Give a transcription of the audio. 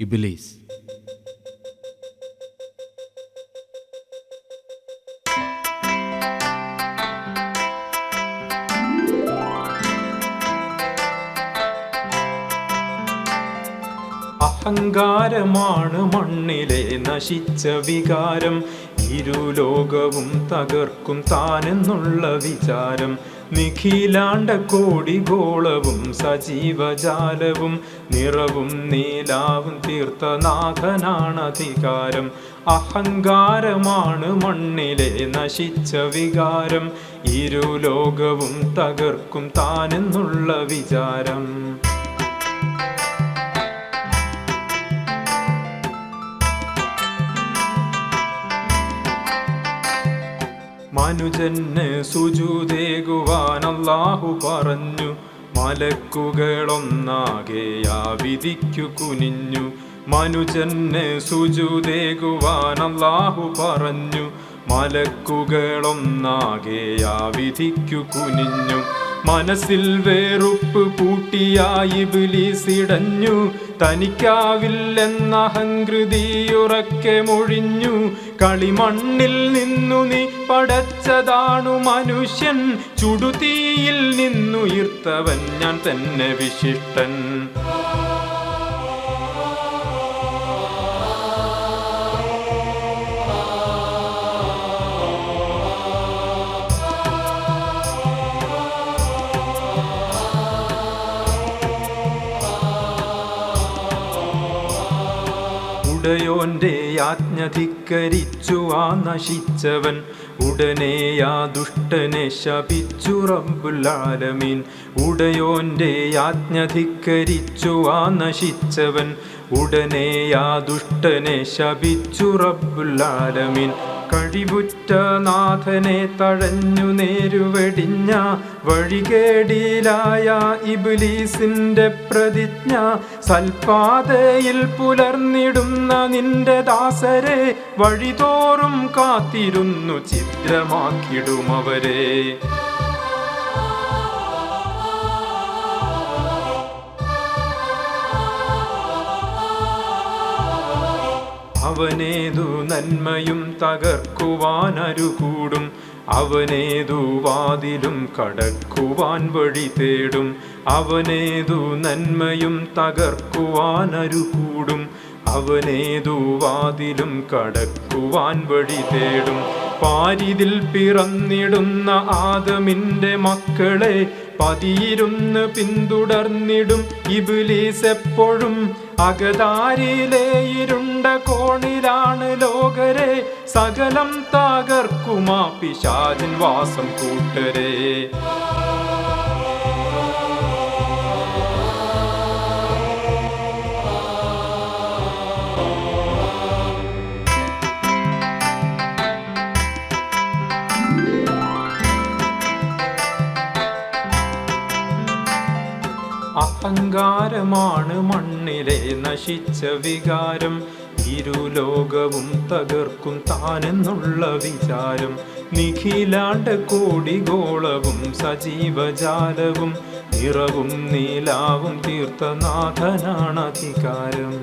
ഇബിലീസ്. അഹങ്കാരമാണ് മണ്ണിലെ നശിച്ച വികാരം. ഇരുലോകവും തകർക്കും താനെന്നുള്ള വിചാരം. നിഖിലാണ്ട കോടിഗോളവും സജീവജാലവും നിറവും നീലാവും തീർത്ത നാഥനാണ് അധികാരം അഹങ്കാരമാണ് മണ്ണിലെ നശിച്ച വികാരം. ഇരുലോകവും തകർക്കും താനെന്നുള്ള വിചാരം. മനുജന് സുജുതേകുവാൻ അല്ലാഹു പറഞ്ഞു. മലക്കുകളൊന്നാകെ ആ വിധിക്കു കുനിഞ്ഞു. മനുജന് സുജുതേകുവാൻ പറഞ്ഞു. മലക്കുകളൊന്നാകെ ആ വിധിക്കു കുനിഞ്ഞു. മനസ്സിൽ വേറുപ്പ് കൂട്ടിയായി ബിലീസിടഞ്ഞു തനിക്കാവില്ലെന്ന അഹങ്കൃതിയുറക്കെ മൊഴിഞ്ഞു. കളിമണ്ണിൽ നിന്നു നീ പടച്ചതാണു മനുഷ്യൻ. ചുടുതീയിൽ നിന്നുയർത്തവൻ ഞാൻ തന്നെ വിശിഷ്ടൻ. ഉടയോന്റെ ആജ്ഞധിക്കരിച്ചു ആ നശിച്ചവൻ. ഉടനെ ആ ദുഷ്ടനെ ശപിച്ചു റബ്ബുലാലമീൻ ഉടയോന്റെ ആജ്ഞധിക്കരിച്ചു ആ നശിച്ചവൻ. ഉടനെ ആ ദുഷ്ടനെ ശപിച്ചു റബ്ബുലാലമീൻ കഴിവുറ്റ നാഥനെ തഴഞ്ഞു നേരുവെടിഞ്ഞ വഴികേടിയിലായ ഇബിലീസിന്റെ പ്രതിജ്ഞ സൽപാതയിൽ പുലർന്നിടുന്ന നിന്റെ ദാസരെ വഴിതോറും കാത്തിരുന്നു ഛിദ്രമാക്കിടുമവരെ അവനേതു നന്മയും തകർക്കുവാൻ അരുകൂടും അവനേതു വാതിലും കടക്കുവാൻ വഴി തേടും അവനേതു നന്മയും തകർക്കുവാൻ അരുകൂടും അവനേതു വാതിലും കടക്കുവാൻ വഴി തേടും. പാരിതിൽ പിറന്നിടുന്ന ആദമിന്റെ മക്കളെ പതിയിരുന്ന് പിന്തുടർന്നിടും ഇബിലീസ് എപ്പോഴും അകതാരിയിലെ ഇരുണ്ട കോണിലാണ് ലോകരെ. സകലം തകർക്കുമാ പിശാചിൻ വാസം കൂട്ടരെ. അഹങ്കാരമാണ് മണ്ണിലെ നശിച്ച വികാരം. ഇരുലോകവും തകർക്കും താനെന്നുള്ള വിചാരം. നിഖിലാണ്ട് കോടിഗോളവും സജീവജാലവും നിറവും നീലാവും തീർത്ഥനാഥനാണ് അധികാരം